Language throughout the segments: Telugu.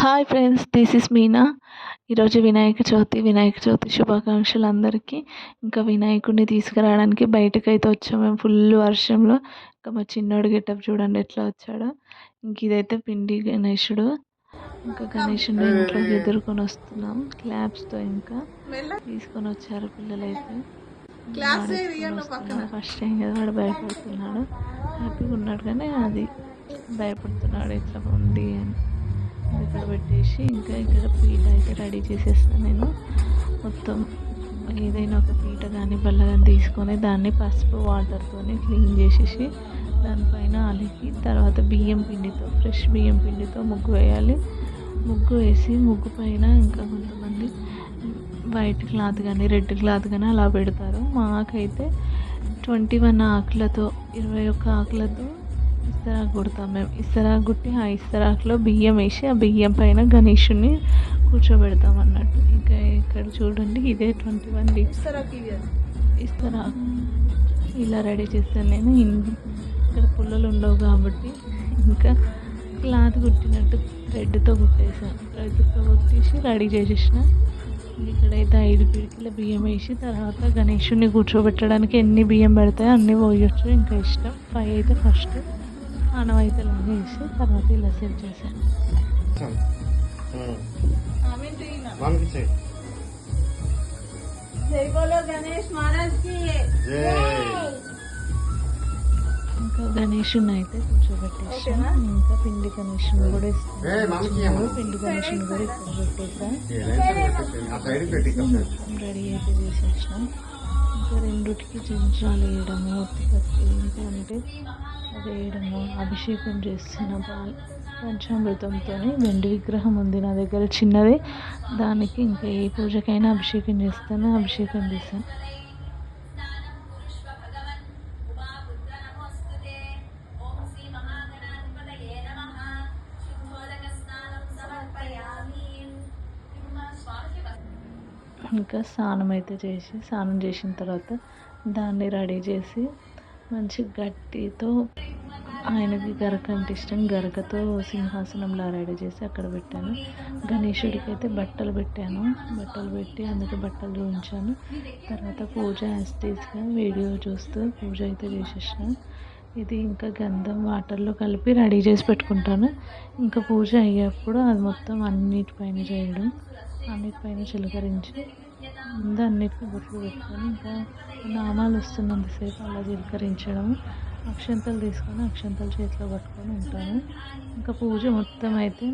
Hi friends this is Meena ఈరోజు వినాయక చవితి వినాయక చవితి శుభాకాంక్షలు అందరికీ. ఇంకా వినాయకుడిని తీసుకురావడానికి బయటకు అయితే వచ్చాము మేము ఫుల్ వర్షంలో. ఇంకా మా చిన్నోడు గెటప్ చూడండి ఎట్లా వచ్చాడో. ఇంక ఇదైతే పిండి గణేశుడు ఇంకా గణేశుడిని ఇంట్లోకి ఎదుర్కొని వస్తున్నాం. క్లాప్స్తో ఇంకా తీసుకొని వచ్చారు పిల్లలైతే. ఫస్ట్ టైం కదా వాడు భయపడుతున్నాడు. హ్యాపీగా ఉన్నాడు కానీ అది భయపడుతున్నాడు. ఇట్లా ఉంది అని. ఇక్కడ పెట్టేసి ఇంకా ఇక్కడ పీట అయితే రెడీ చేసేస్తాను నేను. మొత్తం ఏదైనా ఒక పీట కానీ బల్ల కానీ తీసుకొని దాన్ని పసుపు వాటర్తోనే క్లీన్ చేసేసి దానిపైన అలికి తర్వాత బియ్యం పిండితో ఫ్రెష్ బియ్యం పిండితో ముగ్గు వేయాలి. ముగ్గు వేసి ముగ్గు పైన ఇంకా కొంతమంది వైట్ క్లాత్ కానీ రెడ్ క్లాత్ కానీ అలా పెడతారు. మాకైతే ట్వంటీ వన్ ఆకులతో ఇరవై ఒక్క ఆకులతో ఇస్తరాకు కొడతాం మేము ఇస్తరాకు కుట్టి ఆ ఇస్తరాకులో బియ్యం వేసి ఆ బియ్యం పైన గణేషుని కూర్చోబెడతాం అన్నట్టు. ఇంకా ఇక్కడ చూడండి ఇదే ట్వంటీ వన్ లీవ్స్ ఇస్తరాకు ఇలా రెడీ చేస్తాను నేను. ఇక్కడ పుల్లలు ఉండవు కాబట్టి ఇంకా క్లాత్ కుట్టినట్టు థ్రెడ్తో కుట్టేసాను థ్రెడ్తో కుట్టేసి రెడీ చేసేసిన. ఇక్కడైతే ఐదు పిడికిల బియ్యం వేసి తర్వాత గణేషుని కూర్చోబెట్టడానికి ఎన్ని బియ్యం పెడతాయో అన్నీ పోయొచ్చు. ఇంకా ఇష్టం. ఫైవ్ అయితే ఫస్ట్. ఆనవాయితీలు వేసి తర్వాత ఇలా సెట్ చేశాను. ఇంకా గణేషుని అయితే కూర్చోబెట్టేసాను. ఇంకా పిండి గణేషుని కూడా ఇస్తాను. పిండి గణేషుని కూడా ఇక్కడ పెట్టేసాను రెడీ అయితే చేసేసాం ఇంకా రెండుటికి చెంచాలు వేయడము ఉత్పత్తి ఏంటంటే వేయడము అభిషేకం చేస్తున్న పాలు పంచామృతంతో వెండి విగ్రహం ఉంది నా దగ్గర చిన్నది. దానికి ఇంకా ఏ పూజకైనా అభిషేకం చేస్తాను అభిషేకం చేస్తాను. ఇంకా స్నానం అయితే చేసి స్నానం చేసిన తర్వాత దాన్ని రెడీ చేసి మంచి గట్టితో ఆయనకి గరక అంటే ఇష్టం గరకతో సింహాసనంలా రెడీ చేసి అక్కడ పెట్టాను. గణేశుడికి అయితే బట్టలు పెట్టాను. బట్టలు పెట్టి అందుకే బట్టలు చూపించాను తర్వాత పూజ యాస్టీస్గా వీడియో చూస్తూ పూజ అయితే చేసేసిన. ఇది ఇంకా గంధం వాటర్లో కలిపి రెడీ చేసి పెట్టుకుంటాను. ఇంకా పూజ అయ్యేప్పుడు అది మొత్తం అన్నిటిపైన చేయడం అన్నిటిపైన చిలకరించి ముందు అన్నిటికీ బొట్లు పెట్టుకొని ఇంకా నామాలు వస్తున్నంతసేపు అలా జీలకరించడం అక్షంతలు తీసుకొని అక్షంతలు చేతిలో పట్టుకొని ఉంటాను. ఇంకా పూజ మొత్తం అయితే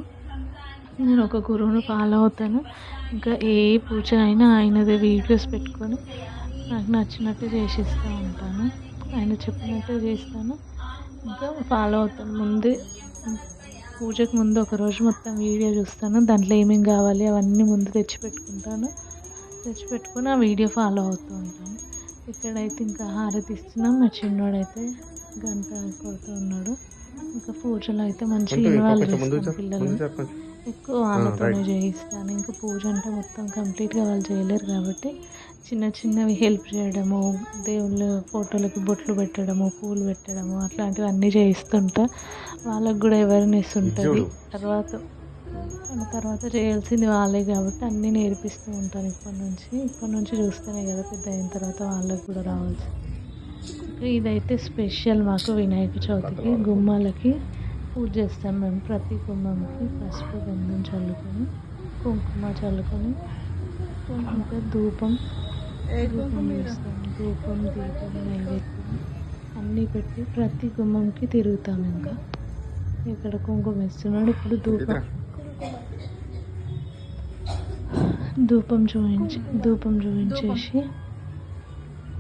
నేను ఒక గురువును ఫాలో అవుతాను. ఇంకా ఏ పూజ అయినా ఆయనది వీడియోస్ పెట్టుకొని నాకు నచ్చినట్టు చేసిస్తూ ఉంటాను. ఆయన చెప్పినట్టు చేస్తాను. ఇంకా ఫాలో అవుతాను. ముందే పూజకు ముందు ఒక రోజు మొత్తం వీడియో చూస్తాను. దాంట్లో ఏమేమి కావాలి అవన్నీ ముందు తెచ్చి పెట్టుకుంటాను తెచ్చిపెట్టుకుని ఆ వీడియో ఫాలో అవుతూ ఉంటాను ఇక్కడైతే ఇంకా హారతి ఇస్తున్నాం. మా చిన్నోడైతే గంట కొడుతూ ఉన్నాడు. ఇంకా పూజలో అయితే మంచిగా ఇన్వాల్వ్ చేస్తాను పిల్లలు. ఎక్కువ వాళ్ళతోనే చేయిస్తాను. ఇంకా పూజ అంటే మొత్తం కంప్లీట్గా వాళ్ళు చేయలేరు కాబట్టి చిన్న చిన్నవి హెల్ప్ చేయడము దేవుళ్ళ ఫోటోలకి బొట్లు పెట్టడము పూలు పెట్టడము అట్లాంటివి అన్నీ చేయిస్తుంటా. వాళ్ళకు కూడా అవేర్నెస్ ఉంటుంది. తర్వాత తర్వాత చేయాల్సింది వాళ్ళే కాబట్టి అన్నీ నేర్పిస్తూ ఉంటాను ఇప్పటి నుంచి. ఇప్పటి నుంచి చూస్తేనే కదా పెద్ద అయిన తర్వాత వాళ్ళకి కూడా రావాల్సి. ఇదైతే స్పెషల్ మాకు వినాయక చవితికి గుమ్మాలకి పూజ చేస్తాం మేము ప్రతి గుమ్మంకి పసుపు గంధం చల్లుకొని కుంకుమ చల్లుకొని ఇంకా ధూపం ధూపం వేస్తాం. ధూపం దీపం నైవేద్యం అన్నీ పెట్టి ప్రతి గుమ్మంకి తిరుగుతాం ఇంకా. ఇక్కడ కుంకుమ వేస్తున్నాడు. ఇప్పుడు ధూపం ధూపం చూపించి ధూపం చూపించేసి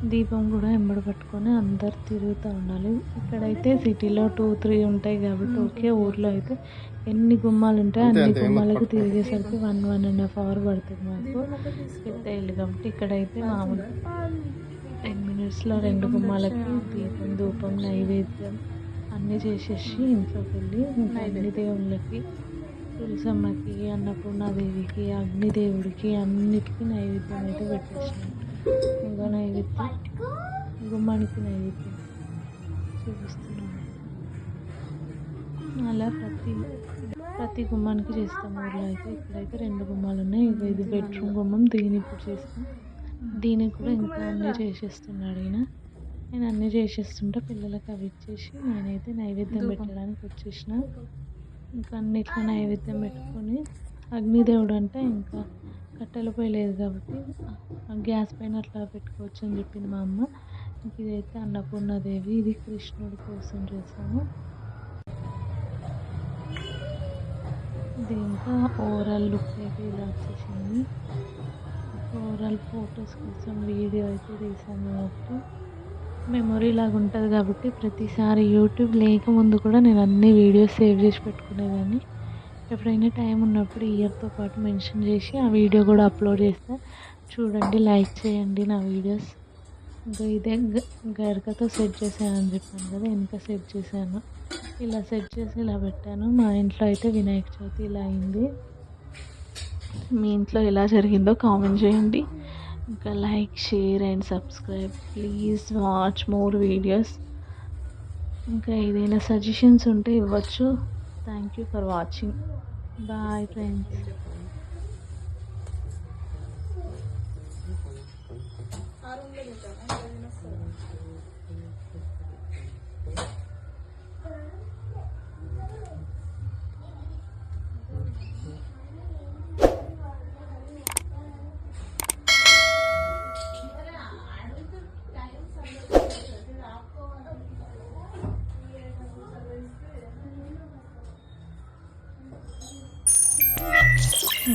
దీపం కూడా ఎంబడి పట్టుకొని అందరు తిరుగుతూ ఉండాలి. ఇక్కడైతే సిటీలో టూ త్రీ ఉంటాయి కాబట్టి ఒకే ఊర్లో అయితే ఎన్ని గుమ్మాలు ఉంటాయి అన్ని గుమ్మాలకు తిరిగేసరికి one one and half hour పడుతుంది మాకు. పెద్ద ఇల్లు కాబట్టి ఇక్కడైతే మామూలు టెన్ మినిట్స్లో రెండు గుమ్మాలకి దీపం ధూపం నైవేద్యం అన్నీ చేసేసి ఇంట్లోకి వెళ్ళి అన్ని దేవుళ్ళకి తులసమ్మకి అన్నపూర్ణాదేవికి అగ్నిదేవుడికి అన్నిటికీ నైవేద్యం అయితే పెట్టేసాను. ఇంకా నైవేద్యం గుమ్మానికి నైవేద్యం చూపిస్తున్నాను అలా ప్రతి ప్రతి గుమ్మానికి చేస్తాం. ఊర్లో అయితే ఇక్కడైతే రెండు గుమ్మాలు ఉన్నాయి. ఇక ఇది బెడ్రూమ్ గుమ్మం దీన్ని ఇప్పుడు చేస్తాం. దీనికి కూడా ఇంకా అన్నీ చేసేస్తున్నాడు ఈయన. నేను అన్నీ చేసేస్తుంటే పిల్లలకి అవి ఇచ్చేసి నేనైతే నైవేద్యం పెట్టడానికి వచ్చేసిన. ఇంకా అన్నిట్లో నైవేద్యం పెట్టుకొని అగ్నిదేవుడు అంటే ఇంకా కట్టెల పొయ్యి లేదు కాబట్టి ఆ గ్యాస్ పైన అట్లా పెట్టుకోవచ్చు అని చెప్పింది మా అమ్మ. ఇంక ఇదైతే అన్నపూర్ణాదేవి ఇది కృష్ణుడి కోసం చేశాను ఇది ఇంకా ఓవరాల్ లుక్ అయితే ఇలా వచ్చేసింది. ఓవరాల్ ఫొటోస్ కోసం వీడియో అయితే తీసాను కాబట్టి మెమొరీ లాగా ఉంటుంది కాబట్టి ప్రతిసారి యూట్యూబ్ లేకముందు కూడా నేను అన్ని వీడియోస్ సేవ్ చేసి పెట్టుకునేదాన్ని. ఎప్పుడైనా టైం ఉన్నప్పుడు ఇయర్తో పాటు మెన్షన్ చేసి ఆ వీడియో కూడా అప్లోడ్ చేస్తా. చూడండి లైక్ చేయండి నా వీడియోస్. ఇంకా ఇదే గరికతో సెట్ చేశానని చెప్పాను కదా వెనక సెట్ చేశాను. ఇలా సెట్ చేసి ఇలా పెట్టాను. మా ఇంట్లో అయితే వినాయక చవితి ఇలా అయింది. మీ ఇంట్లో ఎలా జరిగిందో కామెంట్ చేయండి. ఇంకా like share and subscribe. Please watch more videos. ఇంకా ఏదైనా సజెషన్స్ ఉంటే ఇవ్వచ్చు. Thank you for watching. Bye friends.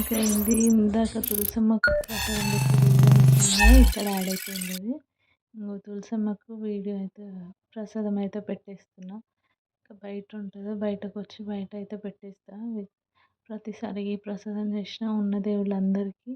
ఇంకా ఇది ఇందాక తులసమ్మకు ఇక్కడ యాడ్ అయిపోయింది అది. ఇంకో తులసమ్మకు వీడియో అయితే ప్రసాదం అయితే పెట్టేస్తున్నా. ఇంకా బయట ఉంటుంది. బయటకు వచ్చి బయట అయితే పెట్టేస్తా. ప్రతిసారి ఈ ప్రసాదం చేసిన ఉన్న దేవుళ్ళందరికీ